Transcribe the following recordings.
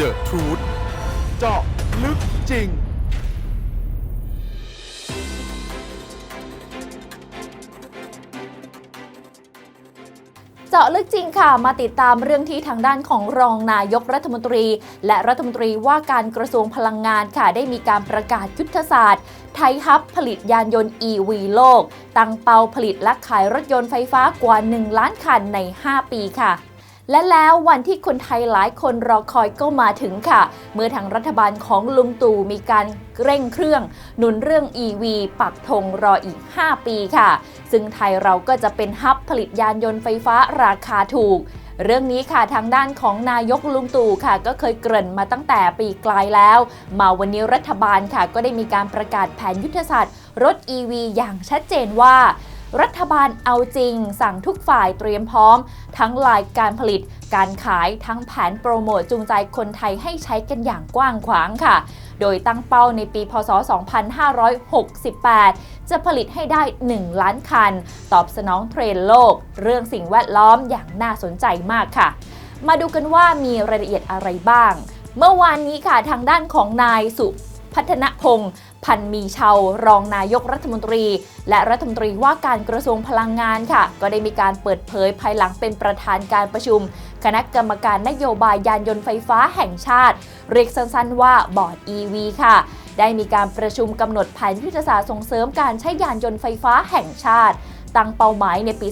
The Truth เจาะลึกจริง เจาะลึกจริงค่ะ มาติดตามเรื่องที่ทางด้านของรองนายกรัฐมนตรี และรัฐมนตรีว่าการกระทรวงพลังงานค่ะ ได้มีการประกาศยุทธศาสตร์ ไทยฮับผลิตยานยนต์ EV โลก ตั้งเป้าผลิตและขายรถยนต์ไฟฟ้ากว่า 1 ล้านคันใน 5 ปีค่ะ และแล้ววันที่คนไทยหลายคนรอคอยก็มาถึงค่ะ เมื่อทางรัฐบาลของลุงตู่มีการเร่งเครื่อง หนุนเรื่อง EV ปักธงรออีก 5 ปีค่ะ ซึ่งไทยเราก็จะเป็นฮับผลิตยานยนต์ไฟฟ้าราคาถูกเรื่องนี้ค่ะทางด้านของนายกลุงตู่ค่ะ ก็เคยเกริ่นมาตั้งแต่ปีกลายแล้ว มาวันนี้รัฐบาลค่ะ ก็ได้มีการประกาศแผนยุทธศาสตร์ รถ EV อย่างชัดเจนว่า รัฐบาลเอาจริง สั่งทุกฝ่ายเตรียมพร้อม ทั้งลายการผลิต การขายทั้งแผนโปรโมทจูงใจคนไทยให้ใช้กันอย่างกว้างขวางค่ะ โดยตั้งเป้าในปี พศ 2568 จะผลิตให้ได้ 1 ล้านคัน ตอบสนองเทรนด์โลก เรื่องสิ่งแวดล้อมอย่างน่าสนใจมากค่ะ มาดูกันว่ามีรายละเอียดอะไรบ้าง เมื่อวานนี้ค่ะทางด้านของนายสุ พัฒนพงศ์พันมีเชารองนายกรัฐมนตรี และรัฐมนตรีว่าการกระทรวงพลังงานค่ะ ก็ได้มีการเปิดเผยภายหลังเป็นประธานการประชุม คณะกรรมการนโยบายยานยนต์ไฟฟ้าแห่งชาติ เรียกสั้นๆว่าบอร์ด EV ค่ะได้มีการประชุมกำหนดแผนยุทธศาสตร์ส่งเสริมการใช้ยานยนต์ไฟฟ้าแห่งชาติ ตั้งเป้าหมายในปี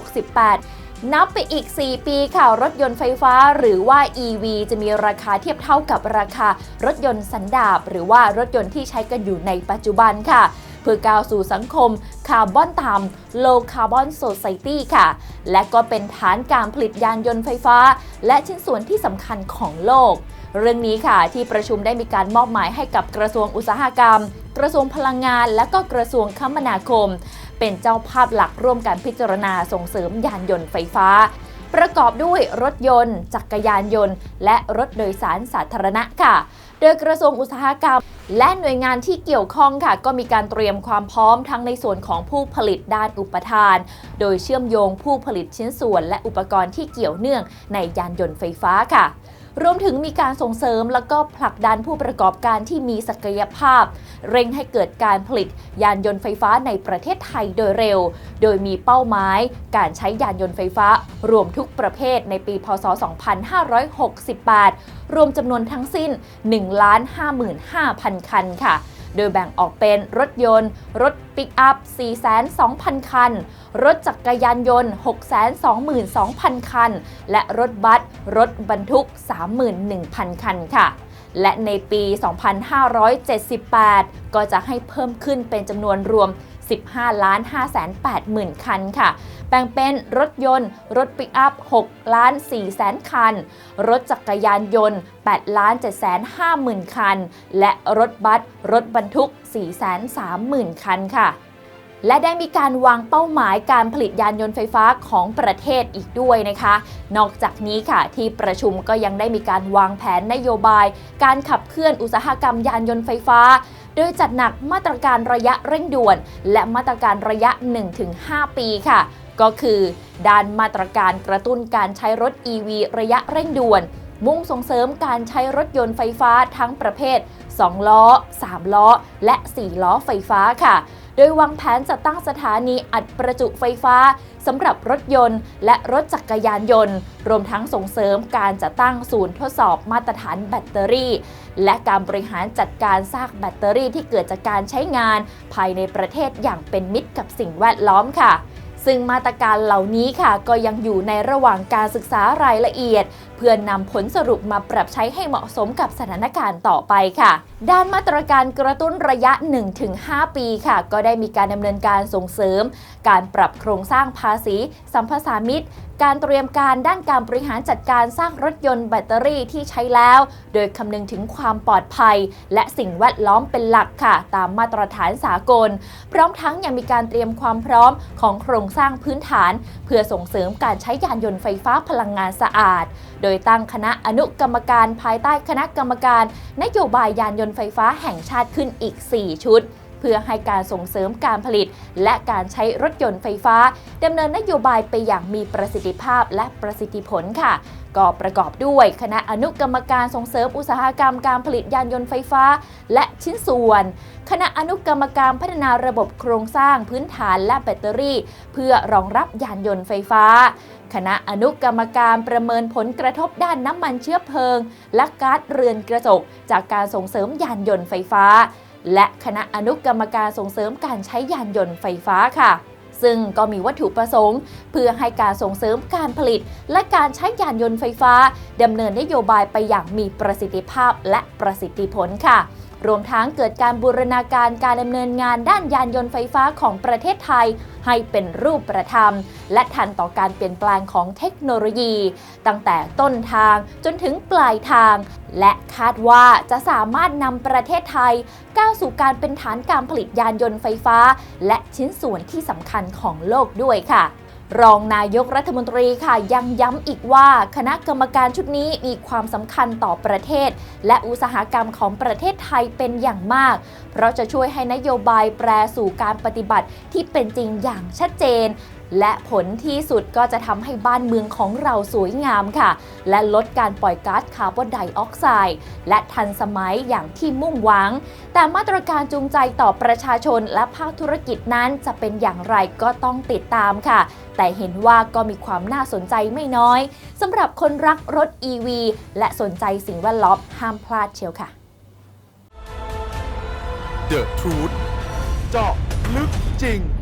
2568 นับไปอีก 4 ปีค่ะ รถยนต์ไฟฟ้าหรือว่า EV จะมีราคาเทียบเท่ากับราคารถยนต์สันดาปหรือว่ารถยนต์ที่ใช้กันอยู่ในปัจจุบันค่ะเพื่อก้าวสู่สังคมคาร์บอนต่ำ low carbon society ค่ะ และก็เป็นฐานการผลิตยานยนต์ไฟฟ้า และชิ้นส่วนที่สำคัญของโลก เรื่องนี้ค่ะที่ประชุมได้มีการมอบหมายให้กับกระทรวงอุตสาหกรรม กระทรวงพลังงาน และก็กระทรวงคมนาคม เป็นเจ้าภาพหลักร่วมการพิจารณาส่งเสริมยานยนต์ไฟฟ้า ประกอบด้วยรถยนต์ จักรยานยนต์ และรถโดยสารสาธารณะค่ะ โดยกระทรวงอุตสาหกรรม และหน่วยงานที่เกี่ยวข้องค่ะ ก็มีการเตรียมความพร้อมทั้งในส่วนของผู้ผลิตด้านอุปทาน โดยเชื่อมโยงผู้ผลิตชิ้นส่วน และอุปกรณ์ที่เกี่ยวเนื่องในยานยนต์ไฟฟ้าค่ะ รวมถึงมีการส่งเสริมและก็ผลักดันผู้ประกอบการที่มีศักยภาพ เร่งให้เกิดการผลิตยานยนต์ไฟฟ้าในประเทศไทยโดยเร็ว โดยมีเป้าหมายการใช้ยานยนต์ไฟฟ้ารวมทุกประเภทในปี พศ 2568 รวมจำนวนทั้งสิ้น 1,55,000 คันค่ะ โดยแบ่งออกเป็นรถยนต์ รถปิกอัพ 4 2 0 0 0 คัน รถจักรยานยนต์ 622,000 คัน และรถบัส รถบรรทุก 31,000 คันค่ะและในปี 2578 ก็จะให้เพิ่มขึ้นเป็นจำนวนรวม 15 ล้าน 5 8 0 0 0 คันค่ะ แบ่งเป็นรถยนต์ รถปิกอัพ 6 ล้าน4แสนคัน รถจักรยานยนต์ 8 ล้าน7แสน5หมื่นคัน และรถบัส รถบรรทุก 4 3 0 0 0 0 คันค่ะ และได้มีการวางเป้าหมายการผลิตยานยนต์ไฟฟ้าของประเทศอีกด้วยนะคะ นอกจากนี้ค่ะที่ประชุมก็ยังได้มีการวางแผนนโยบาย การขับเคลื่อนอุตสาหกรรมยานยนต์ไฟฟ้า โดยจัดหนักมาตรการระยะเร่งด่วน และมาตรการระยะ 1-5 ปีค่ะ ก็คือ ด้านมาตรการกระตุ้นการใช้รถ EV ระยะเร่งด่วน มุ่งส่งเสริมการใช้รถยนต์ไฟฟ้าทั้งประเภท 2 ล้อ 3 ล้อ และ 4 ล้อไฟฟ้าค่ะ โดยวางแผนจะตั้งสถานีอัดประจุไฟฟ้าสำหรับรถยนต์ และรถจักรยานยนต์ รวมทั้งส่งเสริมการจะตั้งศูนย์ทดสอบมาตรฐานแบตเตอรี่ และการบริหารจัดการซากแบตเตอรี่ที่เกิดจากการใช้งาน ภายในประเทศอย่างเป็นมิตรกับสิ่งแวดล้อมค่ะ ซึ่งมาตรการเหล่านี้ค่ะก็ยังอยู่ในระหว่างการศึกษารายละเอียด เพื่อนำผลสรุปมาปรับใช้ให้เหมาะสมกับสถานการณ์ต่อไปค่ะ ด้านมาตรการกระตุ้นระยะ 1-5 ปีค่ะ ก็ได้มีการดำเนินการส่งเสริม การปรับโครงสร้างภาษี สัมภาษามิตร การเตรียมการด้านการบริหารจัดการสร้างรถยนต์แบตเตอรี่ที่ใช้แล้ว โดยคำนึงถึงความปลอดภัย และสิ่งแวดล้อมเป็นหลักค่ะ ตามมาตรฐานสากล พร้อมทั้งยังมีการเตรียมความพร้อมของโครงสร้างพื้นฐาน เพื่อส่งเสริมการใช้ยานยนต์ไฟฟ้าพลังงานสะอาด โดยตั้งคณะอนุกรรมการภายใต้คณะกรรมการ นโยบายยานยนต์ไฟฟ้าแห่งชาติขึ้นอีก 4 ชุด เพื่อให้การส่งเสริมการผลิต และการใช้รถยนต์ไฟฟ้าดำเนินนโยบายไปอย่างมีประสิทธิภาพและประสิทธิผลค่ะ ก็ประกอบด้วยคณะอนุกรรมการส่งเสริมอุตสาหกรรมการผลิตยานยนต์ไฟฟ้า และชิ้นส่วน คณะอนุกรรมการพัฒนาระบบโครงสร้างพื้นฐานและแบตเตอรี่ เพื่อรองรับยานยนต์ไฟฟ้า คณะอนุกรรมการประเมินผลกระทบด้านน้ำมันเชื้อเพลิง และก๊าซเรือนกระจกจากการส่งเสริมยานยนต์ไฟฟ้า และคณะอนุกรรมการส่งเสริมการใช้ยานยนต์ไฟฟ้าค่ะ ซึ่งก็มีวัตถุประสงค์ เพื่อให้การส่งเสริมการผลิต และการใช้ยานยนต์ไฟฟ้าดำเนินนโยบายไปอย่างมีประสิทธิภาพและประสิทธิผลค่ะ รวมทั้งเกิดการบูรณาการการดำเนินงานด้านยานยนต์ไฟฟ้าของประเทศไทย ให้เป็นรูปประธรรม และทันต่อการเปลี่ยนแปลงของเทคโนโลยี ตั้งแต่ต้นทางจนถึงปลายทาง และคาดว่าจะสามารถนำประเทศไทย ก้าวสู่การเป็นฐานการผลิตยานยนต์ไฟฟ้า และชิ้นส่วนที่สำคัญของโลกด้วยค่ะ รองนายกรัฐมนตรีค่ะยังย้ำอีกว่าคณะกรรมการชุดนี้มีความสำคัญต่อประเทศ และอุตสาหกรรมของประเทศไทยเป็นอย่างมาก เพราะจะช่วยให้นโยบายแปรสู่การปฏิบัติที่เป็นจริงอย่างชัดเจน และผลที่สุดก็จะทำให้บ้านเมืองของเราสวยงามค่ะ และลดการปล่อยก๊าซคาร์บอนไดออกไซด์และทันสมัยอย่างที่มุ่งหวัง แต่มาตรการจูงใจต่อประชาชนและภาคธุรกิจนั้นจะเป็นอย่างไรก็ต้องติดตามค่ะ แต่เห็นว่าก็มีความน่าสนใจไม่น้อยสำหรับคนรักรถ EV และสนใจสิ่งแวดล้อมห้ามพลาดเชียวค่ะ The Truth เจาะลึกจริง